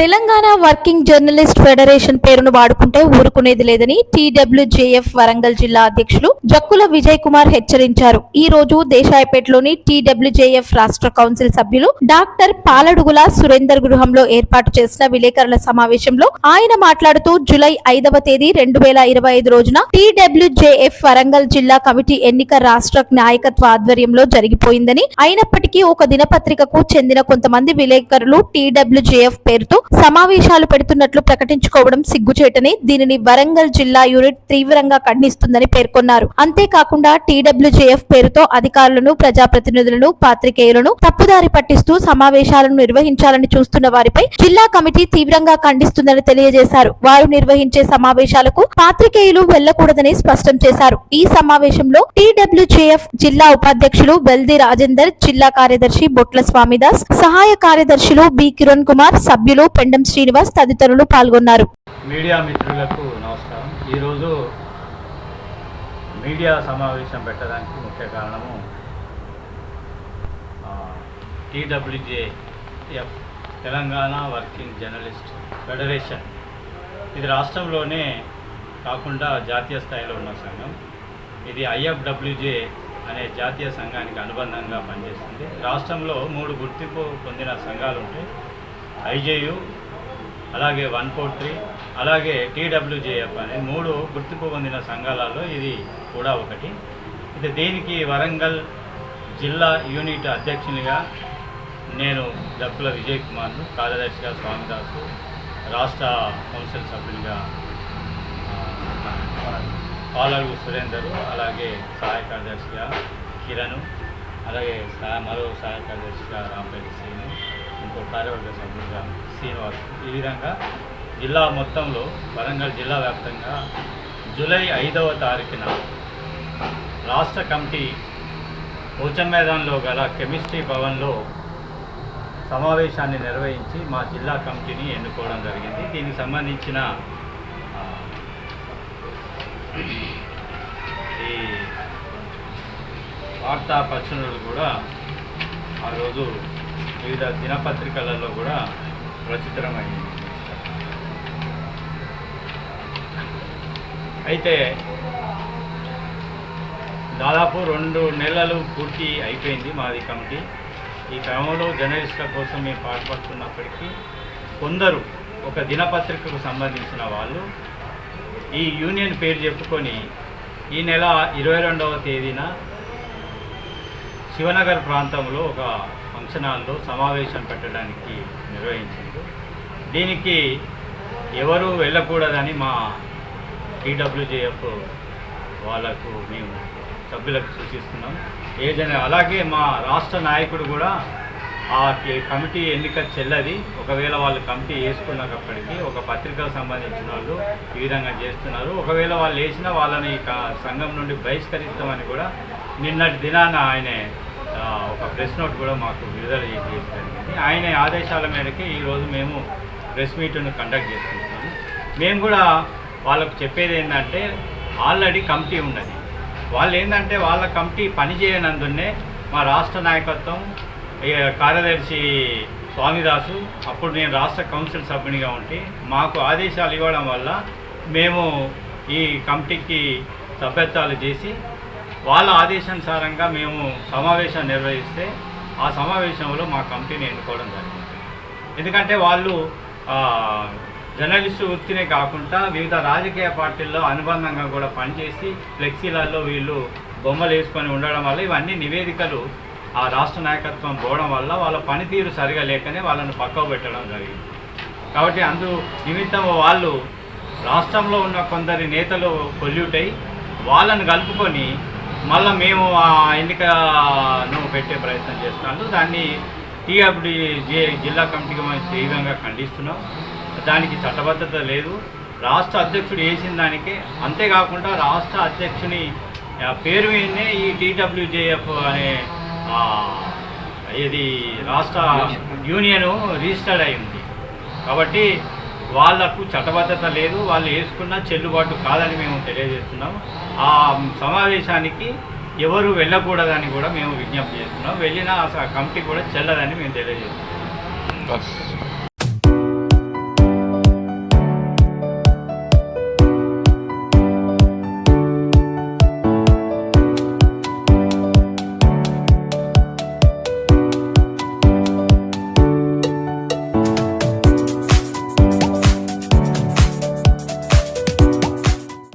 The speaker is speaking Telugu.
తెలంగాణ వర్కింగ్ జర్నలిస్ట్ ఫెడరేషన్ పేరును వాడుకుంటే ఊరుకునేది లేదని టీడబ్ల్యూజేఎఫ్ వరంగల్ జిల్లా అధ్యక్షులు జక్కుల విజయ్ కుమార్ హెచ్చరించారు. ఈ రోజు దేశాయపేటలోని టీడబ్ల్యూజేఎఫ్ రాష్ట్ర కౌన్సిల్ సభ్యులు డాక్టర్ పాలడుగుల సురేందర్ గృహంలో ఏర్పాటు చేసిన విలేకరుల సమావేశంలో ఆయన మాట్లాడుతూ జులై ఐదవ తేదీ రెండు వేల ఇరవై ఐదు రోజున టీడబ్ల్యూజేఎఫ్ వరంగల్ జిల్లా కమిటీ ఎన్నిక రాష్ట్ర నాయకత్వ ఆధ్వర్యంలో జరిగిపోయిందని అయినప్పటికీ ఒక దినపత్రికకు చెందిన కొంతమంది విలేకరులు టీడబ్ల్యూజేఎఫ్ పేరుతో సమావేశాలు పెడుతున్నట్లు ప్రకటించుకోవడం సిగ్గుచేటని దీనిని వరంగల్ జిల్లా యూనిట్ తీవ్రంగా ఖండిస్తుందని పేర్కొన్నారు. అంతేకాకుండా టీడబ్ల్యూజేఎఫ్ పేరుతో అధికారులను ప్రజాప్రతినిధులను పాత్రికేయులను తప్పుదారి పట్టిస్తూ సమావేశాలను నిర్వహించాలని చూస్తున్న వారిపై జిల్లా కమిటీ తీవ్రంగా ఖండిస్తుందని తెలియజేశారు. వారు నిర్వహించే సమావేశాలకు పాత్రికేయులు వెళ్ళకూడదని స్పష్టం చేశారు. ఈ సమావేశంలో టీడబ్ల్యూజేఎఫ్ జిల్లా ఉపాధ్యక్షులు బెల్ది రాజేందర్ జిల్లా కార్యదర్శి బొట్ల స్వామిదాస్ సహాయ కార్యదర్శులు బి కిరణ్ కుమార్ సభ్యులు పెండం శ్రీనివాస్ తదితరులు పాల్గొన్నారు. మీడియా మిత్రులకు నమస్కారం. ఈరోజు మీడియా సమావేశం పెట్టడానికి ముఖ్య కారణము TWJF Telangana working journalist federation. ఇది రాష్ట్రంలోనే కాకుండా జాతీయ స్థాయిలో ఉన్న సంఘం. ఇది ఐఎఫ్డబ్ల్యూజే అనే జాతీయ సంఘానికి అనుబంధంగా పనిచేస్తుంది. రాష్ట్రంలో మూడు గుర్తింపు పొందిన సంఘాలు ఉంటాయి ఐజేయు అలాగే వన్ ఫోర్ త్రీ అలాగే టీడబ్ల్యూజేఎఫ్ అనే మూడు గుర్తింపు పొందిన సంఘాలలో ఇది కూడా ఒకటి. ఇది దీనికి వరంగల్ జిల్లా యూనిట్ అధ్యక్షునిగా నేను దక్కుల విజయ్ కుమార్ను కార్యదర్శిగా స్వామిదాసు రాష్ట్ర కౌన్సిల్ సభ్యునిగా పాలరు సురేందర్ సురేందరు అలాగే సహాయ కార్యదర్శిగా కిరణ్ అలాగే మరో సహాయ కార్యదర్శిగా రాంపల్లి ఇంకో కార్యవర్గ సభ్యులుగా శ్రీనివాస్ ఈ విధంగా జిల్లా మొత్తంలో వరంగల్ జిల్లా వ్యాప్తంగా జూలై ఐదవ తారీఖున రాష్ట్ర కమిటీ పోచంమేదాన్లో గల కెమిస్ట్రీ భవన్లో సమావేశాన్ని నిర్వహించి మా జిల్లా కమిటీని ఎన్నుకోవడం జరిగింది. దీనికి సంబంధించిన ఈ వార్తా ప్రచురణలు కూడా ఆ రోజు వివిధ దినపత్రికలలో కూడా ప్రచురమైంది అయితే దాదాపు రెండు నెలలు పూర్తి అయిపోయింది మాది కమిటీ. ఈ క్రమంలో జర్నలిస్టుల కోసం మేము పాటుపడుతున్నప్పటికీ కొందరు ఒక దినపత్రికకు సంబంధించిన వాళ్ళు ఈ యూనియన్ పేరు చెప్పుకొని ఈ నెల ఇరవై రెండవ తేదీన శివనగర్ ప్రాంతంలో ఒక ఫంక్షన్ సమావేశం పెట్టడానికి నిర్వహించింది. దీనికి ఎవరు వెళ్ళకూడదని మా టీడబ్ల్యూజేఎఫ్ వాళ్ళకు మేము సభ్యులకు సూచిస్తున్నాం. ఏదైనా అలాగే మా రాష్ట్ర నాయకుడు కూడా ఆ కమిటీ ఎన్నిక చెల్లది. ఒకవేళ వాళ్ళు కమిటీ వేసుకున్నప్పటికీ ఒక పత్రికకు సంబంధించిన వాళ్ళు ఈ విధంగా చేస్తున్నారు. ఒకవేళ వాళ్ళు వేసినా వాళ్ళని సంఘం నుండి బహిష్కరిస్తామని కూడా నిన్నటి దినాన ఆయన ఒక ప్రెస్ నోట్ కూడా మాకు విడుదల చేసి జరిగింది. ఆయన ఆదేశాల మేరకు ఈరోజు మేము ప్రెస్ మీట్ను కండక్ట్ చేసుకుంటున్నాము మేము కూడా వాళ్ళకు చెప్పేది ఏంటంటే ఆల్రెడీ కమిటీ ఉన్నది. వాళ్ళు ఏంటంటే వాళ్ళ కమిటీ పనిచేయనందునే మా రాష్ట్ర నాయకత్వం కార్యదర్శి స్వామిదాసు అప్పుడు నేను రాష్ట్ర కౌన్సిల్ సభ్యునిగా ఉంటే మాకు ఆదేశాలు ఇవ్వడం వల్ల మేము ఈ కమిటీకి సభ్యత్వాలు చేసి వాళ్ళ ఆదేశానుసారంగా మేము సమావేశం నిర్వహిస్తే ఆ సమావేశంలో మా కమిటీని ఎన్నుకోవడం జరిగింది. ఎందుకంటే వాళ్ళు జర్నలిస్టు వృత్తినే కాకుండా వివిధ రాజకీయ పార్టీల్లో అనుబంధంగా కూడా పనిచేసి ఫ్లెక్సీలలో వీళ్ళు బొమ్మలు వేసుకొని ఉండడం వల్ల ఇవన్నీ నివేదికలు ఆ రాష్ట్ర నాయకత్వం పోవడం వల్ల వాళ్ళ పనితీరు సరిగా లేకనే వాళ్ళని పక్కకు పెట్టడం జరిగింది. కాబట్టి అందు నిమిత్తం వాళ్ళు రాష్ట్రంలో ఉన్న కొందరి నేతలు పొల్యూట్ అయి వాళ్ళని కలుపుకొని మళ్ళీ మేము ఆ ఎన్నికను పెట్టే ప్రయత్నం చేస్తున్నాము దాన్ని టీఆర్డి జిల్లా కమిటీకి మేము తీవ్రంగా ఖండిస్తున్నాం. దానికి చట్టబద్ధత లేదు. రాష్ట్ర అధ్యక్షుడు వేసిన దానికి అంతేకాకుండా రాష్ట్ర అధ్యక్షుని పేరు మీదనే ఈ టీడబ్ల్యూజేఎఫ్ అనే ఇది రాష్ట్ర యూనియన్ రిజిస్టర్డ్ అయింది కాబట్టి వాళ్ళకు చట్టబద్ధత లేదు వాళ్ళు వేసుకున్న చెల్లుబాటు కాదని మేము తెలియజేస్తున్నాం. ఆ సమావేశానికి ఎవరు వెళ్ళకూడదని కూడా మేము విజ్ఞప్తి చేస్తున్నాం. వెళ్ళినా ఆ కమిటీ కూడా చెల్లదని మేము తెలియజేస్తున్నాం. బస్.